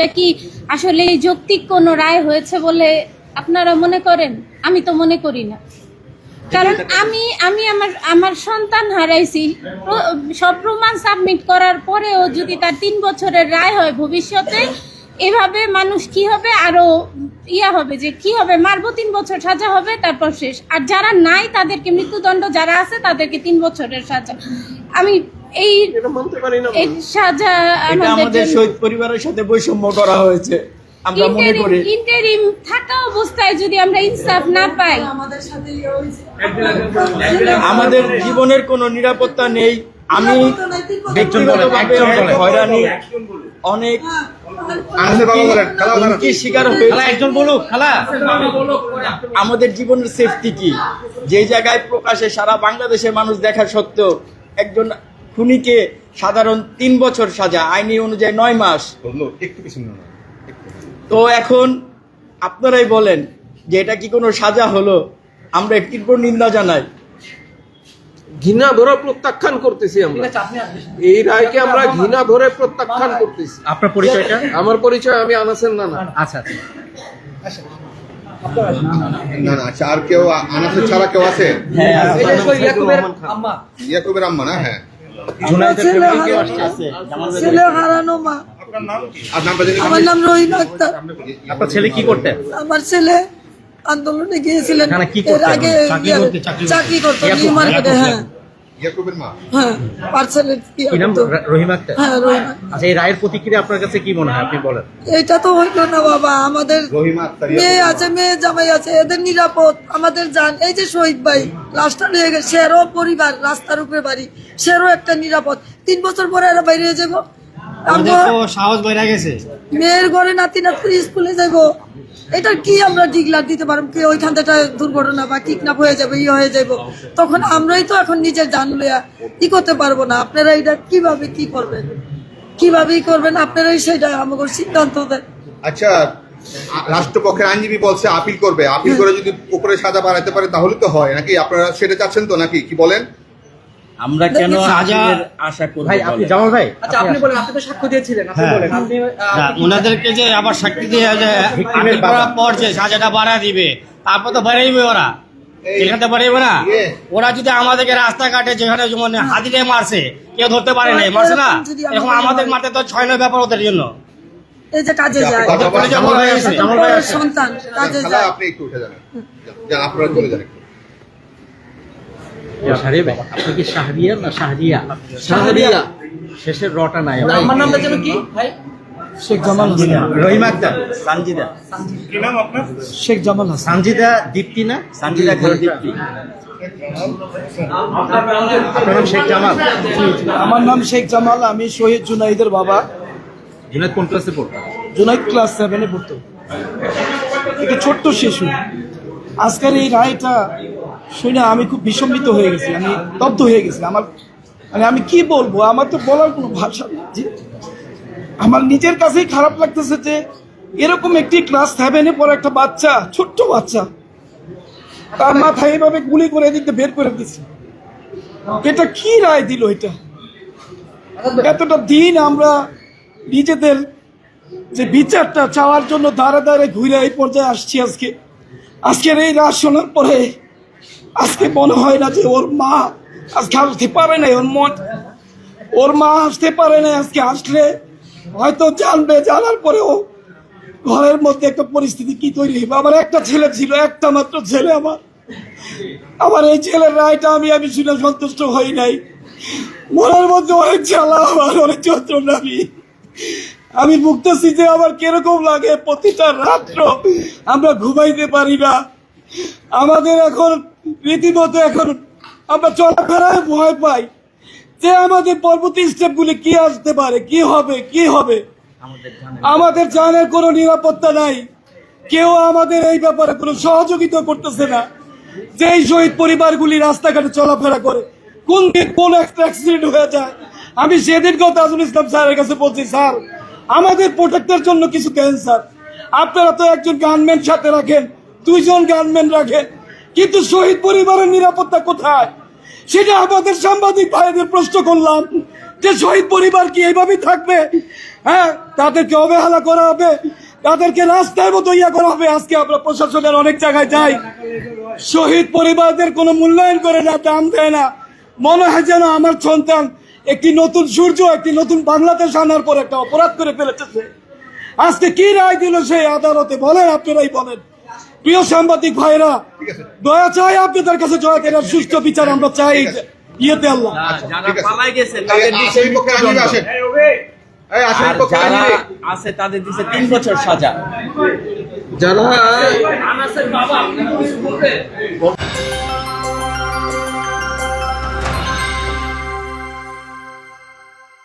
এটা কি আসলে যৌক্তিক কোনো রায় হয়েছে বলে আপনারা মনে করেন? আমি তো মনে করি না। কারণ আমি আমি আমার আমার সন্তান হারাইছি। সব প্রমাণ সাবমিট করার পরেও যদি তার তিন বছরের রায় হয় ভবিষ্যতে, এভাবে মানুষ কি হবে? আরও ইয়া হবে যে কি হবে? মারবো, তিন বছর সাজা হবে, তারপর শেষ। আর যারা নাই তাদেরকে মৃত্যুদণ্ড, যারা আছে তাদেরকে তিন বছরের সাজা। আমি এই এটা মানতে পারি না এই সাজা আমাদের শহীদ পরিবারের সাথে বৈষম্য করা হয়েছে। আমরা মনে করি ইন্টারিম থাকা অবস্থায় যদি আমরা ইনসাফ না পাই। আমাদের জীবনের কোনো নিরাপত্তা নেই। আমি ব্যক্তিগতভাবে অনেক হয়রানি অনেক শিকার হয়েছে? একজন বলুক খালা। আমাদের জীবনের সেফটি কি? যে জায়গায় প্রকাশে সারা বাংলাদেশের মানুষ দেখা সত্ত্বেও একজন খুনিকে সাধারণ তিন বছর সাজা আইনি অনুযায়ী নয় মাস। একটু তো এখন আপনারাই বলেন যে এটা কি কোনো সাজা হলো? আমরা এর তীব্র নিন্দা জানাই। ঘৃণা ধরে প্রত্যাখ্যান করতেছি আমরা। এই রায়কে আমরা ঘৃণা ধরে প্রত্যাখ্যান করতেছি। আপনার পরিচয়টা? আমার পরিচয় আমি আনাসেন না না আচ্ছা। আচ্ছা না না আচ্ছা আর কেউ আনাসের ছাড়া কেউ আছে? হ্যাঁ ইয়াকুবের আম্মা না? হ্যাঁ। ছেলে হারানো- আসছে ছেলে হারানো মা। আমার নাম রহিম আক্তার। আপনার ছেলে কি করতেন? আমার ছেলে আন্দোলনে গিয়েছিলেন। এর আগে চাকরি করতে- চাকরি করতে- চাকরি করতো নিউ মার্কেটে হ্যাঁ। ইয়াকুবের মা? হ্যাঁ পার্সেলের রহিম হ্যাঁ রহিম। আচ্ছা এই রায়ের প্রতিক্রিয়া আপনার কাছে কি মনে হয়? আপনি বলেন। এটা তো হইল না বাবা আমাদের মেয়ে আছে মেয়ে জামাই আছে এদের নিরাপদ। আমাদের জান এই যে শহীদ ভাই লাশটা নিয়ে গেছে সেরও পরিবার রাস্তার উপরে বাড়ি সেরও একটা নিরাপদ। তিন বছর পরে এরা বাইরে যাব। সাহস বাইরে গেছে। মেয়ের ঘরে নাতি নাতি স্কুলে যাব। এটা কি আমরা ডিগলার দিতে পারব? কি ওইখান থেকে দুর্ঘটনা বা কিডন্যাপ হয়ে যাবে ইয়ে হয়ে যাব তখন আমরাই তো এখন নিজের জান লইয়া ই করতে পারব না। আপনারা এটা কীভাবে কি করবেন? কীভাবে করবেন? আপনারাই সেটা আমাকে সিদ্ধান্ত দেন। আচ্ছা রাষ্ট্রপক্ষের আইনজীবী বলছে আপিল করবে। আপিল করে যদি উপরে সাজা বাড়াতে পারে তাহলে তো হয়। নাকি আপনারা সেটা চাচ্ছেন তো নাকি? কি বলেন? আমরা কেন আশা করব ভাই আপনি জামাল ভাই আচ্ছা আপনি বলেন আপনি তো সাক্ষ্য দিয়েছিলেন আপনি হ্যাঁ। বলেন আপনি ওনাদেরকে যে আবার সাক্ষী দিয়ে যে আপিল করার পর যে সাজাটা বাড়া দিবে তারপর তো বাড়াইবে ওরা। এখানে বাড়াইবে না? ইয়ে। ওরা যদি আমাদেরকে রাস্তাঘাটে যেখানে যেমন হাতিরে মারছে কেউ ধরতে পারে নাই মারছে না? এখন আমাদের মাঠে তো ছয় নয় ব্যাপার ওদের জন্য। এই যে কাজে যায়। সন্তান কাজে যায়। আপনি একটু উঠে যান। যান আপনারা চলে যান একটু। আপনি কি শাহরিয়া না শাহরিয়া? শাহরিয়া। শেষের রটা নাই। আমার নামটা যেন কি? ভাই শেখ জামাল রহিম আক্তার। সানজিদা। শেখ জামাল সানজিদা দীপ্তি না? সানজিদা খান দীপ্তি। আপনার নাম শেখ জামাল? আমার নাম শেখ জামাল আমি শহীদ জুনাইদের বাবা। জুনাইদ কোন ক্লাসে পড়তেন জুনাইদ ক্লাস সেভেনে পড়তো। একটি ছোট্ট শিশু। আজকের এই রায়টা শুনে আমি খুব বিসম্মিত হয়ে গেছি, আমি তব্ধ হয়ে গেছি। আমার মানে আমি কি বলব? আমার তো বলার কোনো ভাষা নেই আমার নিজের কাছেই খারাপ লাগতেছে যে এরকম একটি ক্লাস সেভেনে পড়া একটা বাচ্চা, ছোট্ট বাচ্চা, তার মাথায় এভাবে গুলি করে এদিকে বের করে দিচ্ছে এটা কি রায় দিল এটা? এতটা দিন আমরা নিজেদের যে বিচারটা চাওয়ার জন্য দাঁড়ে দাঁড়ে ঘুরে এই পর্যায়ে আসছি আজকে। আজকের এই রাত শোনার পরে আজকে মনে হয় না যে ওর মা আজকে আসতে পারে না ওর মন। ওর মা আসতে পারে না আজকে আসলে। হয়তো জানবে, জানার পরেও ঘরের মধ্যে একটা পরিস্থিতি কি তৈরি হবে আমার একটা ছেলে ছিল, একটা মাত্র ছেলে আমার। আমার এই ছেলের রায়টা আমি আমি শুনে সন্তুষ্ট হই নাই। মনের মধ্যে অনেক জ্বালা, আমার অনেক যন্ত্রণা আমি। আমি ভুগতেছি যে আমার কীরকম লাগে প্রতিটা রাত্র আমরা ঘুমাইতে পারি না। আমাদের এখন রীতিমতো এখন আমরা চলাফেরায় ভয় পাই যে আমাদের পরবর্তী স্টেপগুলি কি আসতে পারে কি হবে কি হবে? আমাদের জানের কোনো নিরাপত্তা নাই। কেউ আমাদের এই ব্যাপারে কোনো সহযোগিতা করতেছে না। যেই শহীদ পরিবারগুলি রাস্তাঘাটে চলাফেরা করে কোন দিন কোন একটা অ্যাক্সিডেন্ট হয়ে যায়। আমি সেদিনকেও তাজুল ইসলাম স্যারের কাছে বলছি স্যার আমাদের প্রোটেক্টের জন্য কিছু দেন স্যার। আপনারা তো একজন গানম্যান সাথে রাখেন দুইজন গানম্যান রাখেন। কিন্তু শহীদ পরিবারের নিরাপত্তা কোথায়? সেটা আমাদের সাংবাদিক ভাইদের প্রশ্ন করলাম যে শহীদ পরিবার কি এইভাবেই থাকবে? হ্যাঁ তাদেরকে অবহেলা করা হবে, তাদেরকে রাস্তার মতো ইয়া করা হবে। আজকে আমরা প্রশাসনের অনেক জায়গায় যাই, শহীদ পরিবারদের কোনো মূল্যায়ন করে না, দাম দেয় না। মনে হয় যেন আমার সন্তান একটি নতুন সূর্য, একটি নতুন বাংলাদেশ আনার পর একটা অপরাধ করে ফেলেছে আজকে কি রায় দিল সেই আদালতে? বলেন, আপনারাই বলেন। প্রিয় সাংবাদিক ভাইরা দয়া চাই আপনাদের কাছে জয় করার সুস্থ বিচার আমরা চাই ইয়েতে আল্লাহ। আইনজীবী আছে। তাদের দিচ্ছে তিন বছর সাজা। যারা